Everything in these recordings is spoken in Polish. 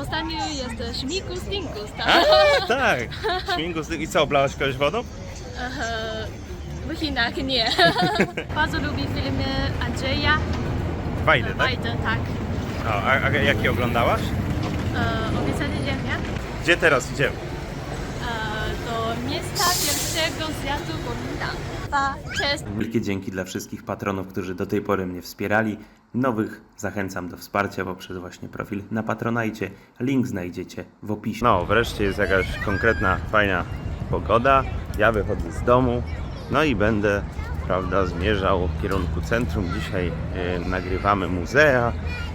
ostatni jest Śmigus Dingus, A, tak? tak. Śmigus. I co, oblałaś kogoś wodą? E, W Chinach nie. Bardzo lubię filmy Andrzeja Fajny, tak? Wajdy, tak. O, a, a jakie oglądałaś? Obiecanie Ziemia. Gdzie teraz idziemy? E, Do miejsca pierwszego zjazdu cześć. Wielkie dzięki dla wszystkich patronów, którzy do tej pory mnie wspierali. Nowych zachęcam do wsparcia poprzez właśnie profil na Patronajcie. Link znajdziecie w opisie. No, wreszcie jest jakaś konkretna, fajna pogoda. Ja wychodzę z domu, no i będę, prawda, zmierzał w kierunku centrum. Dzisiaj e, nagrywamy muzea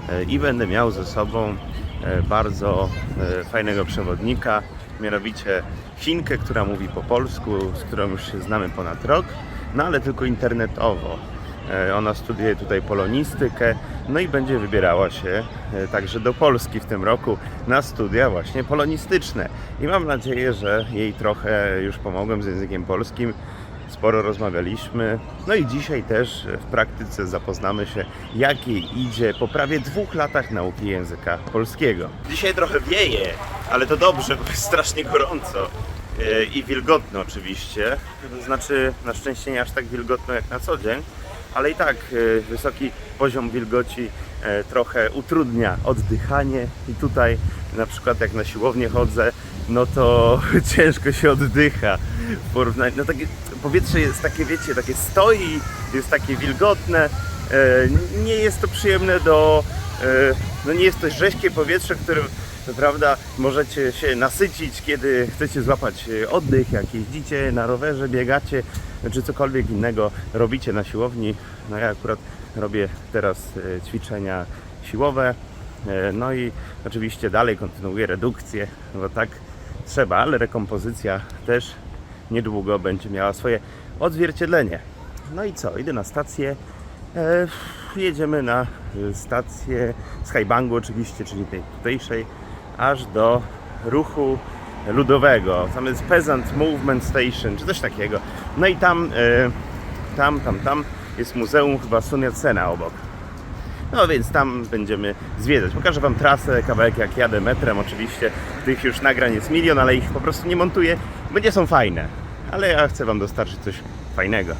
e, i będę miał ze sobą e, bardzo e, fajnego przewodnika, mianowicie Chinkę, która mówi po polsku, z którą już się znamy ponad rok, no ale tylko internetowo. E, Ona studiuje tutaj polonistykę, no i będzie wybierała się e, także do Polski w tym roku na studia właśnie polonistyczne. I mam nadzieję, że jej trochę już pomogłem z językiem polskim. Sporo rozmawialiśmy. No i dzisiaj też w praktyce zapoznamy się, jak jej idzie po prawie dwóch latach nauki języka polskiego. Dzisiaj trochę wieje, ale to dobrze, bo jest strasznie gorąco. E, I wilgotno oczywiście. To znaczy, na szczęście nie aż tak wilgotno jak na co dzień, ale i tak e, wysoki poziom wilgoci e, trochę utrudnia oddychanie. I tutaj, na przykład, jak na siłownię chodzę, no to ciężko się oddycha. No takie, powietrze jest takie, wiecie, takie stoi, jest takie wilgotne. E, Nie jest to przyjemne do. No nie jest to rześkie powietrze, którym prawda, możecie się nasycić, kiedy chcecie złapać oddech, jak jeździcie na rowerze, biegacie, czy cokolwiek innego robicie na siłowni. No ja akurat robię teraz e, ćwiczenia siłowe, e, no i oczywiście dalej kontynuuję redukcję, bo tak trzeba, ale rekompozycja też niedługo będzie miała swoje odzwierciedlenie. No i co, idę na stację. E, jedziemy na stację Skybangu oczywiście, czyli tej tutejszej, aż do ruchu ludowego. Tam jest Peasant Movement Station, czy coś takiego. No i tam, e, tam, tam, tam jest Muzeum chyba Sun Yat-sena obok. No więc tam będziemy zwiedzać. Pokażę Wam trasę, kawałek jak jadę metrem. Oczywiście tych już nagrań jest milion, ale ich po prostu nie montuję, bo nie są fajne. Ale ja chcę Wam dostarczyć coś fajnego.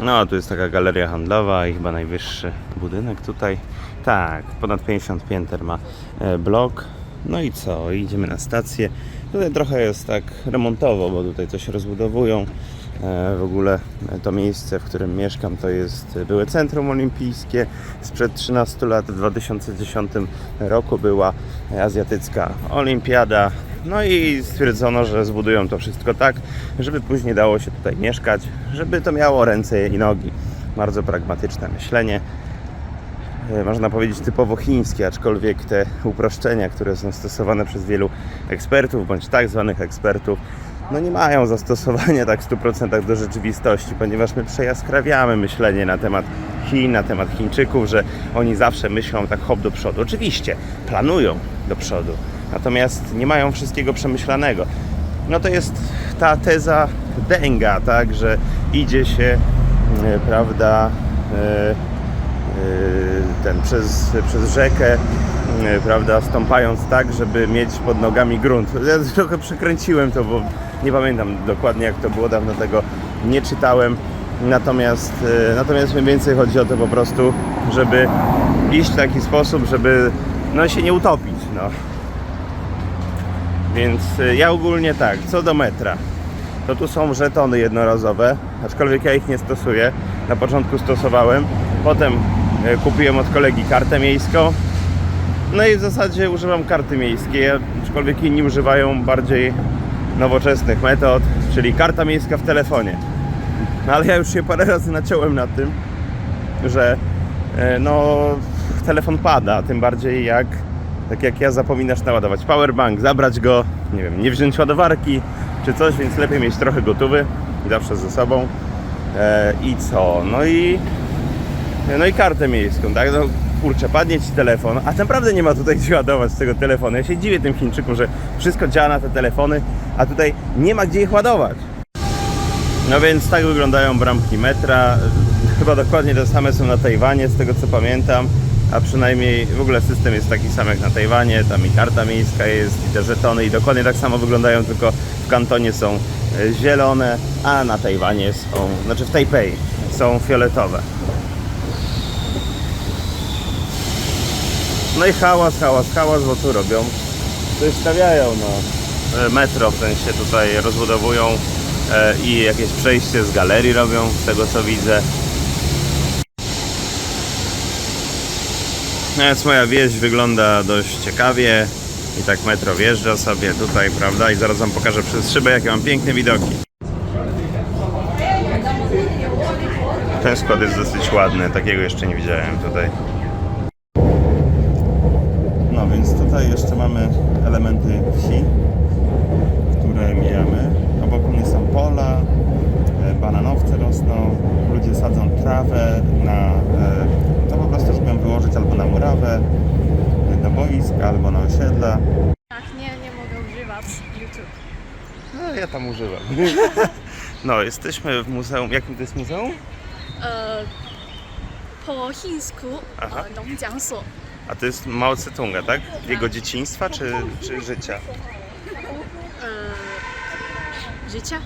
No, tu jest taka galeria handlowa i chyba najwyższy budynek tutaj. Tak, ponad 50 pięter ma e, blok. No i co? Idziemy na stację. Tutaj trochę jest tak remontowo, bo tutaj coś rozbudowują. E, W ogóle to miejsce, w którym mieszkam, to jest byłe Centrum Olimpijskie. Sprzed 13 lat, w 2010 roku była Azjatycka Olimpiada. No i stwierdzono, że zbudują to wszystko tak, żeby później dało się tutaj mieszkać, żeby to miało ręce i nogi. Bardzo pragmatyczne myślenie e, można powiedzieć typowo chińskie, aczkolwiek te uproszczenia, które są stosowane przez wielu ekspertów bądź tak zwanych ekspertów, no nie mają zastosowania tak w 100% do rzeczywistości, ponieważ my przejaskrawiamy myślenie na temat Chin, na temat Chińczyków, że oni zawsze myślą tak hop do przodu. Oczywiście planują do przodu, natomiast nie mają wszystkiego przemyślanego. No to jest ta teza Denga, tak, że idzie się, e, prawda, e, y, ten przez, przez rzekę, y, prawda, stąpając tak, żeby mieć pod nogami grunt. Ja trochę przekręciłem to, bo nie pamiętam dokładnie jak to było, dawno tego nie czytałem. Natomiast, y, natomiast mniej więcej chodzi o to po prostu, żeby iść w taki sposób, żeby no, się nie utopić. No. Więc y, ja ogólnie tak, co do metra, to tu są żetony jednorazowe, aczkolwiek ja ich nie stosuję. Na początku stosowałem, potem e, kupiłem od kolegi kartę miejską. No i w zasadzie używam karty miejskiej, aczkolwiek inni używają bardziej nowoczesnych metod, czyli karta miejska w telefonie. No ale ja już się parę razy naciąłem na tym, że e, no telefon pada, tym bardziej jak tak jak ja zapominasz naładować powerbank, zabrać go, nie wiem, nie wziąć ładowarki czy coś, więc lepiej mieć trochę gotowy zawsze ze sobą. E, I co? No i no i kartę miejską, tak? No kurczę, padnie ci telefon, a naprawdę nie ma tutaj gdzie ładować z tego telefonu. Ja się dziwię tym Chińczykom, że wszystko działa na te telefony, a tutaj nie ma gdzie ich ładować. No więc tak wyglądają bramki metra. Chyba dokładnie te same są na Tajwanie, z tego co pamiętam. a przynajmniej w ogóle system jest taki sam jak na Tajwanie, tam i karta miejska jest, i te żetony i dokładnie tak samo wyglądają, tylko w kantonie są e, zielone, a na Tajwanie są, znaczy w Tajpej są fioletowe. No i hałas, hałas, hałas, bo tu robią, coś stawiają, no, e, metro w sensie tutaj rozbudowują e, i jakieś przejście z galerii robią, z tego co widzę. No Więc moja wieś wygląda dość ciekawie i tak metro wjeżdża sobie tutaj, prawda? I zaraz wam pokażę przez szybę, jakie mam piękne widoki. Ten skład jest dosyć ładny, takiego jeszcze nie widziałem tutaj. No więc Tutaj jeszcze mamy elementy wsi, które mijamy. Obok mnie są pola, e, bananowce rosną, ludzie sadzą trawę na, e, to po prostu, żeby ją wyłożyć albo na murawę, na boisk, albo na osiedla. Tak, nie, nie mogę używać YouTube. No, ja tam używam. no, jesteśmy w muzeum. Jakim to jest muzeum? E, po chińsku, Aha. A to jest Mao Tse-tunga, tak? Jego dzieciństwa czy, czy życia? e, życia.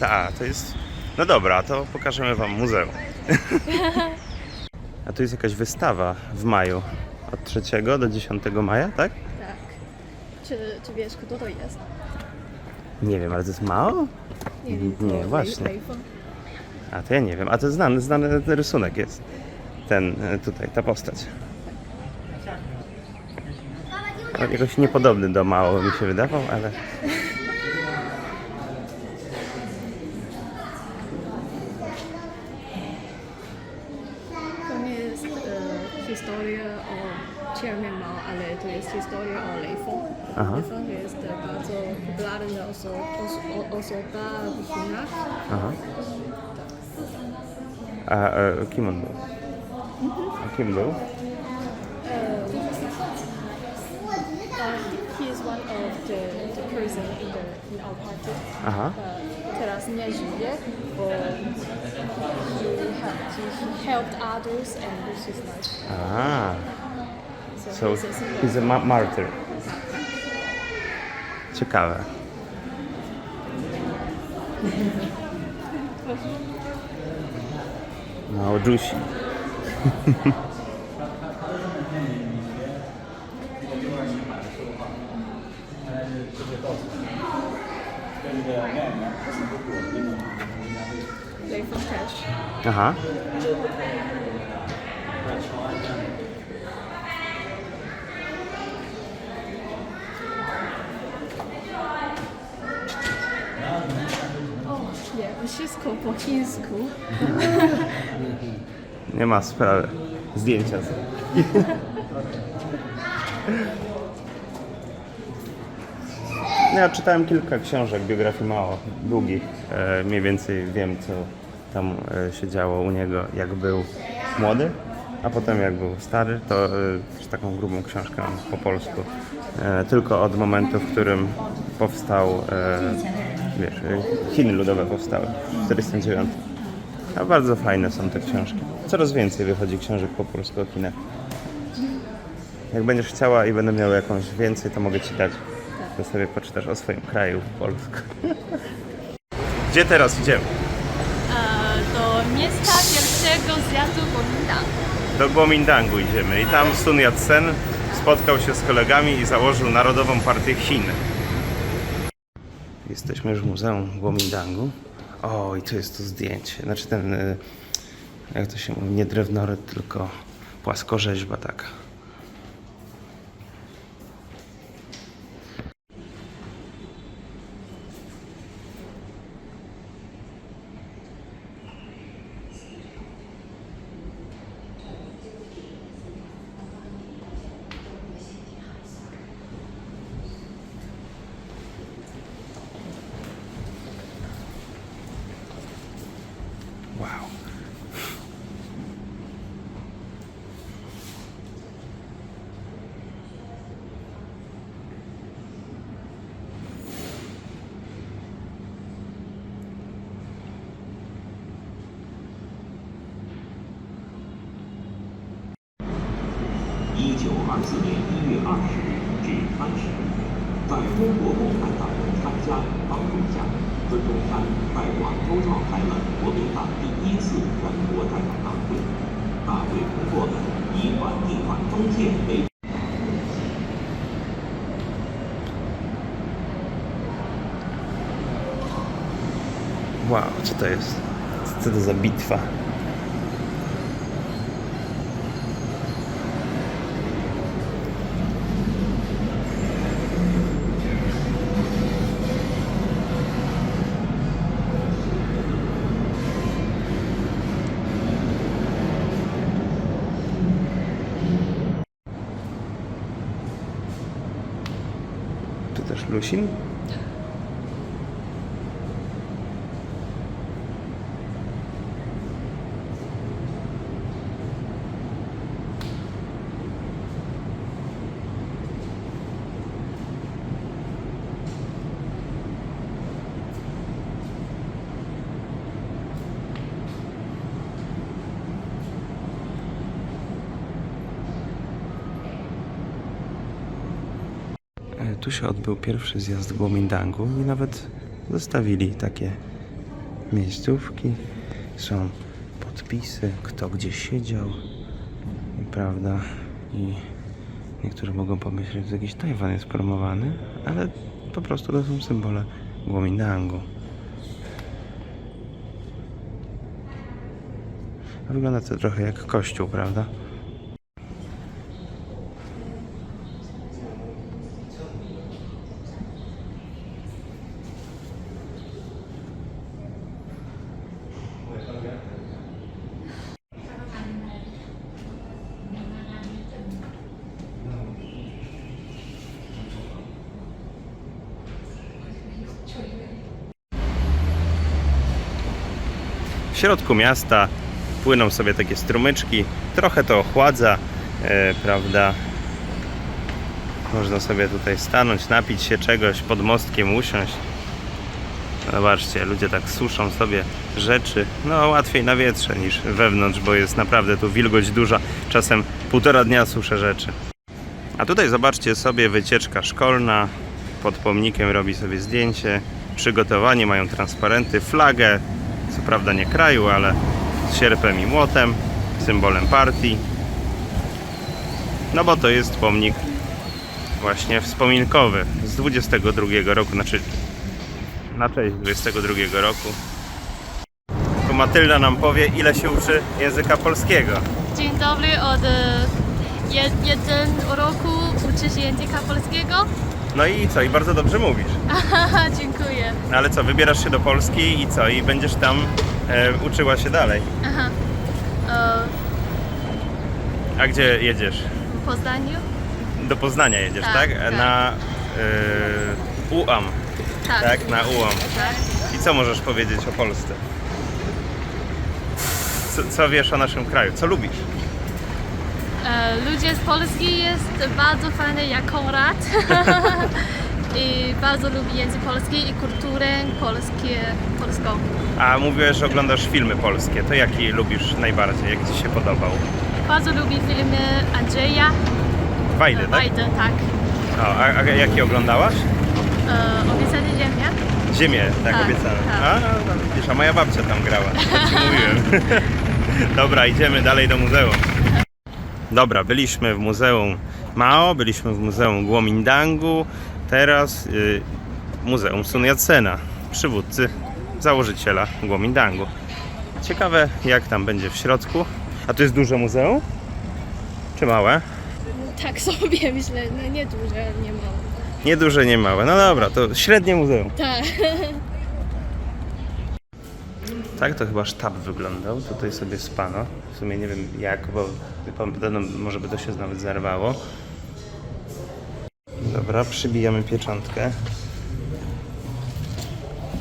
Tak, to jest. No dobra, to pokażemy Wam muzeum. A tu jest jakaś wystawa w maju. Od 3 do 10 maja, tak? Tak. Czy, czy wiesz, kto to jest? Nie wiem, ale to jest Mao? Nie, Nie, właśnie. A to ja nie wiem. A to jest znany, znany ten rysunek jest. Ten e, tutaj, ta postać. Jakoś niepodobny do Mao mi się wydawał, ale. To nie jest e, historia o Chairman Mao, ale to jest historia o Lei Feng. Aha. Lei Feng jest e, bardzo popularna oso- oso- osoba w Chinach. Aha. A e, kim on był? A kim był? Uh, he is one of the, person in, the, in our party. Aha. Uh, teraz nie żyje, bo he, helped, he, he helped others and this is life. A. So, So he's a he's a ma- martyr. Ciekawe. No, Juicy. Aha. Nie, wszystko po chińsku. Nie ma sprawy. Zdjęcia są. No, ja czytałem kilka książek biografii Mao, długich. E, mniej więcej wiem, co tam e, się działo u niego, jak był młody, a potem jak był stary, to też taką grubą książkę po polsku. E, tylko od momentu, w którym powstał, e, wiesz, Chiny Ludowe powstały w 1949. A bardzo fajne są te książki. Coraz więcej wychodzi książek po polsku o Chinach. Jak będziesz chciała i będę miał jakąś więcej, to mogę ci dać. To sobie poczytasz o swoim kraju po polsku. Gdzie teraz idziemy? E, miasta pierwszego zjazdu Kuomintang. Do Kuomintangu idziemy i tam Sun Yat-sen spotkał się z kolegami i założył Narodową Partię Chin. Jesteśmy już w Muzeum Kuomintangu. O, i tu jest to zdjęcie. Znaczy ten, y, jak to się mówi, nie drewnoryt, tylko płaskorzeźba taka. 国民党第一次全国代表大会。大会通过了以反帝反封建为 Wow, co to jest? Co to za bitwa? Tu też Lusin? E, Tu się odbył pierwszy zjazd Guomindangu i nawet zostawili takie miejscówki. Są podpisy, kto gdzie siedział, prawda? I niektórzy mogą pomyśleć, że jakiś Tajwan jest promowany, ale po prostu to są symbole Guomindangu. A wygląda to trochę jak kościół, prawda? Środku miasta płyną sobie takie strumyczki, trochę to ochładza, e, prawda? Można sobie tutaj stanąć, napić się czegoś, pod mostkiem usiąść. Zobaczcie, ludzie tak suszą sobie rzeczy. No, łatwiej na wietrze niż wewnątrz, bo jest naprawdę tu wilgoć duża. Czasem półtora dnia suszę rzeczy. A tutaj zobaczcie sobie wycieczka szkolna. Pod pomnikiem robi sobie zdjęcie. Przygotowanie, mają transparenty, flagę. Co prawda nie kraju, ale z sierpem i młotem, symbolem partii. No bo to jest pomnik właśnie wspominkowy z 22 roku, znaczy na cześć 22 roku. Tu Matylda nam powie, ile się uczy języka polskiego. Dzień dobry, od e, je, jeden roku uczy się języka polskiego. No i co? I bardzo dobrze mówisz. Dziękuję. No ale co, wybierasz się do Polski i co? I będziesz tam e, uczyła się dalej. Aha. E, A gdzie jedziesz? w Poznaniu? Do Poznania jedziesz, tak? Tak, tak. Na e, UAM, Tak. tak? Na UAM. tak. I co możesz powiedzieć o Polsce? Co, co wiesz o naszym kraju? Co lubisz? E, ludzie z Polski jest bardzo fajny jak Konrad. I bardzo lubi język polski i kulturę polskie, polską. A mówiłeś, że oglądasz filmy polskie. To jaki lubisz najbardziej? Jak Ci się podobał? Bardzo lubi filmy Andrzeja Wajdy, tak? Wajdy, tak. O, a, a jakie oglądałaś? E, Obiecanie Ziemia. Ziemię, tak, Tak, obiecałem. tak. A, no, widzisz, a moja babcia tam grała, tak mówiłem. Dobra, idziemy dalej do muzeum. Dobra, byliśmy w Muzeum Mao, byliśmy w Muzeum Guomindangu, teraz y, Muzeum Sun Yat-sena, przywódcy, założyciela Guomindangu. Ciekawe, jak tam będzie w środku. A to jest duże muzeum? Czy małe? Tak sobie myślę, no nie duże, nie mało. Nie duże, nie małe. No dobra, to średnie muzeum. Tak. Tak, to chyba sztab wyglądał. Tutaj sobie spano. W sumie nie wiem jak, bo podobno może by to się nawet zerwało. Dobra, przybijamy pieczątkę.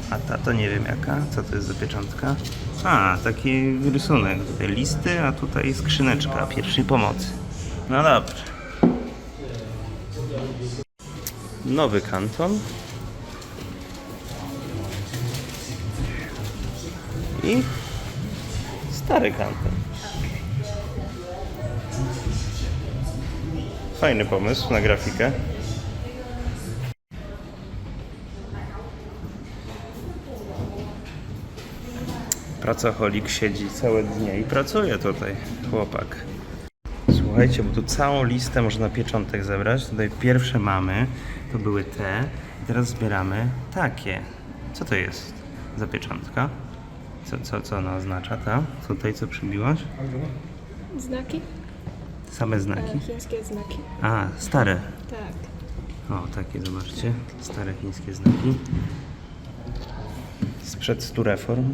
A ta to nie wiem jaka. Co to jest za pieczątka? A, taki rysunek. Tutaj listy, a tutaj skrzyneczka pierwszej pomocy. No dobrze. Nowy kanton. I stary kanton. Fajny pomysł na grafikę. Pracocholik siedzi całe dnie i pracuje tutaj, chłopak. Słuchajcie, bo tu całą listę można pieczątek zebrać. Tutaj pierwsze mamy, to były te. Teraz zbieramy takie. Co to jest za pieczątka? Co, co, co ona oznacza, ta? Tutaj co przybiłaś? Znaki? Same znaki. Chińskie znaki. A, stare. Tak. O, takie zobaczcie. Stare chińskie znaki. Sprzed stu reform.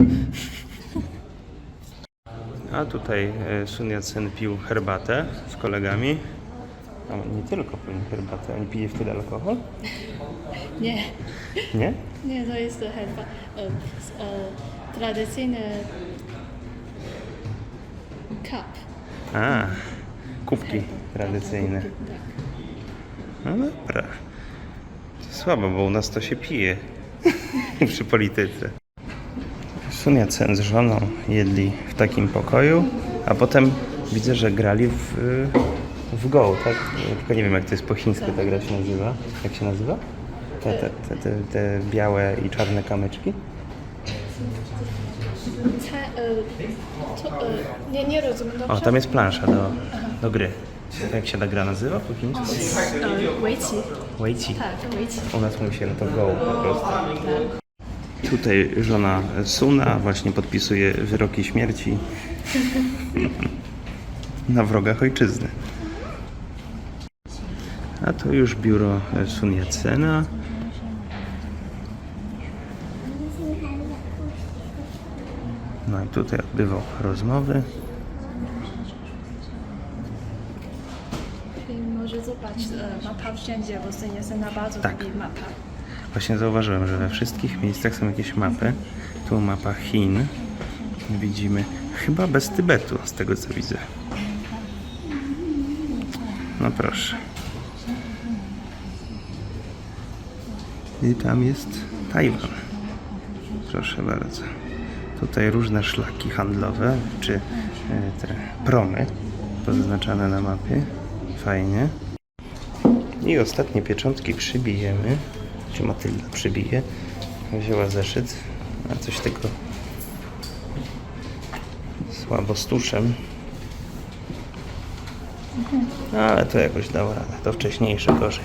A tutaj e, Sun Yat-sen pił herbatę z kolegami. A nie tylko pił herbatę, oni pili wtedy alkohol? Nie, Nie? nie, to jest herba, e, e, tradycyjny cup. A, kubki tradycyjne. Tak. No dobra. To słabo, bo u nas to się pije przy polityce. Sun Yat-sen z żoną jedli w takim pokoju, a potem widzę, że grali w, w Go, tak? Tylko nie wiem, jak to jest po chińsku ta gra się nazywa. Jak się nazywa? Te, te, te, te, te białe i czarne kamyczki? E, nie, nie rozumiem dobrze. O, tam jest plansza do, do gry. Jak się ta gra nazywa po chińsku? E, Weiqi. Weiqi. Tak. U nas mówi się no to go po prostu. Tutaj żona Suna właśnie podpisuje wyroki śmierci na wrogach ojczyzny. A to już biuro Sun Yat-sena. No i tutaj odbywał rozmowy. Może zobaczyć e, mapa wszędzie, bo to jest na bardzo Tak. lubi mapa. Właśnie zauważyłem, że we wszystkich miejscach są jakieś mapy. Tu mapa Chin. Widzimy chyba bez Tybetu, z tego co widzę. No proszę. I tam jest Tajwan. Proszę bardzo. Tutaj różne szlaki handlowe, czy e, te promy pozaznaczane na mapie. Fajnie. I ostatnie pieczątki przybijemy. Czy Matylda przybije? Wzięła zeszyt, a coś tego słabo z. Ale to jakoś dało radę. To wcześniejsze gorzej.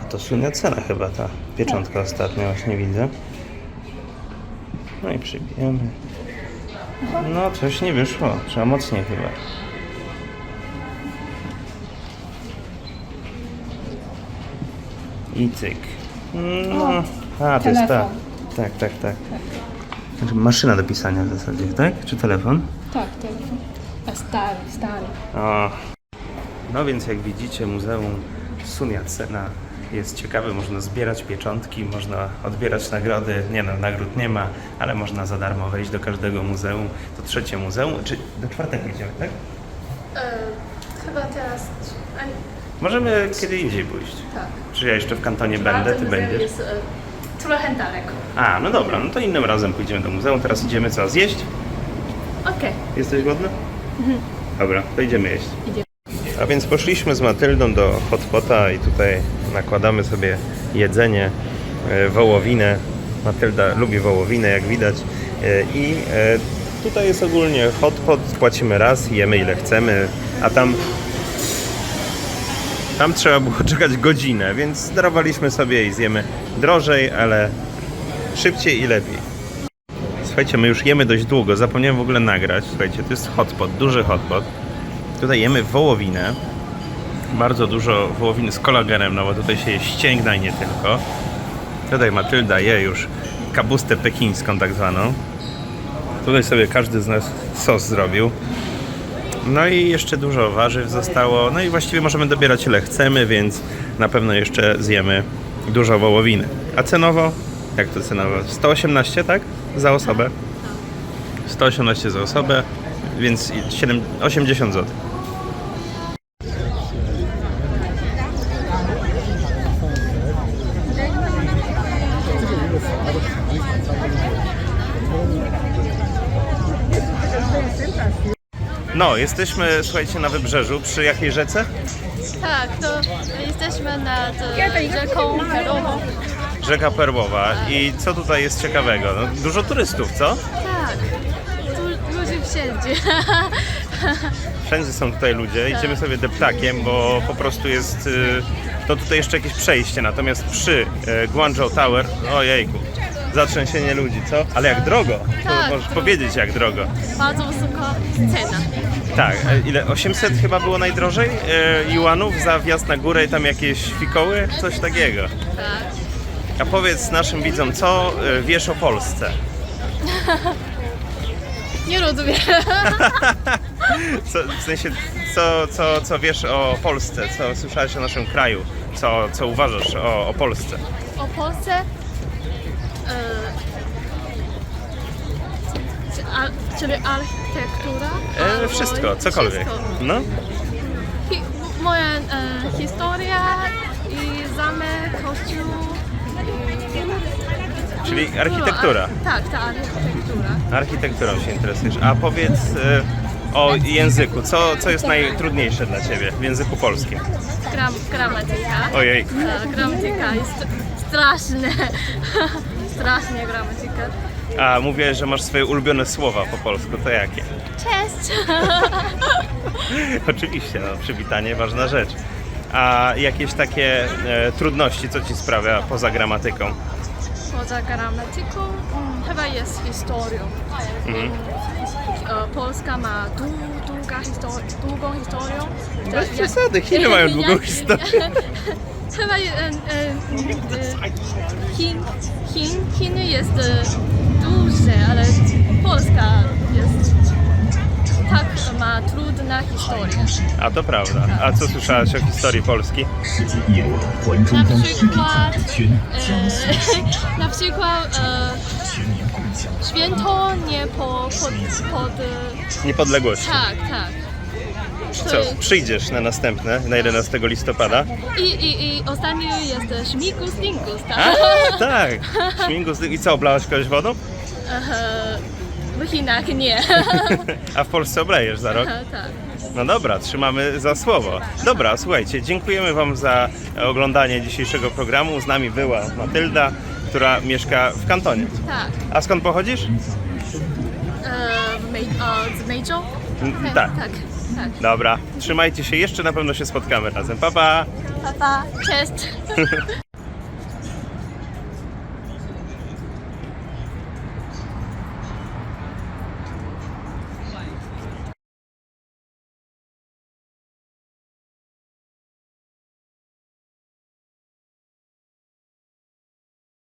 A to Sunia cena chyba ta pieczątka ostatnia właśnie widzę. No i przybijemy. No coś nie wyszło. Trzeba mocniej chyba. I cyk. No. A, to jest ta. telefon. Tak, tak, tak. Znaczy maszyna do pisania w zasadzie, tak? Czy telefon? Tak, telefon. A stary, stary. O. No więc jak widzicie, Muzeum Sun Yat-sena jest ciekawe, można zbierać pieczątki, można odbierać nagrody. Nie no, nagród nie ma, ale można za darmo wejść do każdego muzeum. To trzecie muzeum, czy do czwartego idziemy, tak? E, chyba teraz... A, Możemy kiedy indziej pójść. tak. Czy ja jeszcze w kantonie będę, ty będziesz? Jest e, trochę daleko. A, no dobra, no to innym razem pójdziemy do muzeum. Teraz idziemy co, zjeść? Okej. Jesteś głodny? Dobra, to idziemy jeść. Idziemy. A więc poszliśmy z Matyldą do hotpota i tutaj nakładamy sobie jedzenie, e, wołowinę. Matylda lubi wołowinę, jak widać. E, I e, tutaj jest ogólnie hotpot, płacimy raz, jemy ile chcemy, a tam tam trzeba było czekać godzinę, więc darowaliśmy sobie i zjemy drożej, ale szybciej i lepiej. Słuchajcie, my już jemy dość długo, zapomniałem w ogóle nagrać. Słuchajcie, to jest hotpot, duży hotpot. Tutaj jemy wołowinę. Bardzo dużo wołowiny z kolagenem, no bo tutaj się je ścięgna i nie tylko. Tutaj Matylda je już kapustę pekińską tak zwaną. Tutaj sobie każdy z nas sos zrobił. No i jeszcze dużo warzyw zostało. No i właściwie możemy dobierać ile chcemy, więc na pewno jeszcze zjemy dużo wołowiny. A cenowo? Jak to cenowo? 118, tak? Za osobę? 118 za osobę, więc 7, 80 zł. No No, jesteśmy, słuchajcie, na wybrzeżu. Przy jakiej rzece? Tak, to jesteśmy nad e, rzeką Perową. Rzeka Perłowa. I co tutaj jest ciekawego? No, dużo turystów, co? Tak, tu ludzie wszędzie. Wszędzie są tutaj ludzie. Idziemy sobie deptakiem, bo po prostu jest... y, To tutaj jeszcze jakieś przejście. Natomiast przy y, Guangzhou Tower, ojejku, zatrzęsienie ludzi, co? Ale jak drogo? To Tak, możesz drogo. powiedzieć jak drogo. Bardzo wysoka cena. Tak, e, ile? 800 chyba było najdrożej e, juanów za wjazd na górę i tam jakieś fikoły? Coś takiego. Tak. A powiedz naszym widzom, co e, wiesz o Polsce? Nie rozumiem. Co, w sensie, co, co, co wiesz o Polsce? Co słyszałeś o naszym kraju? Co, co uważasz o, o Polsce? O Polsce. E, czyli architektura? Albo wszystko, cokolwiek. Wszystko. No, Hi, moja e, historia i zamek, kościół. i- czyli architektura. No, a- tak, ta architektura. Architekturą się interesujesz. A powiedz e, o języku. Co, co jest najtrudniejsze dla Ciebie w języku polskim? Gram, gramatyka. Ojej. E, gramatyka jest straszne. Strasznie gramatyka. A mówiłeś, że masz swoje ulubione słowa po polsku. To jakie? Cześć! Oczywiście, no, przywitanie ważna rzecz. A jakieś takie e, trudności, co ci sprawia poza gramatyką? Poza gramatyką mm, chyba jest historią. Mhm. E, Polska ma dłu, długa histori- długą historię. Bez Jak- przesady, Chiny mają długą historię. Chyba e, e, e, Chin, Chin, Chiny jest e, duże, ale Polska jest tak ma trudna historia. A to prawda. A co słyszałaś o historii Polski? Na przykład, e, na przykład e, święto nie po, pod, pod Niepodległości. tak, tak. To Co, jest- przyjdziesz na następne, na 11 listopada? I, i, I ostatni jest Śmigus Dingus, A, tak? tak. Śmigus. I co, oblałaś kogoś wodą? W Chinach nie. A w Polsce oblejesz za rok? tak. No dobra, trzymamy za słowo. Dobra, słuchajcie, dziękujemy Wam za oglądanie dzisiejszego programu. Z nami była Matylda, która mieszka w kantonie. Tak. A skąd pochodzisz? E, w z Meizhou? Mm, tak. Tak, tak. Dobra, trzymajcie się, jeszcze na pewno się spotkamy razem. Pa, pa! Pa, pa. Cześć.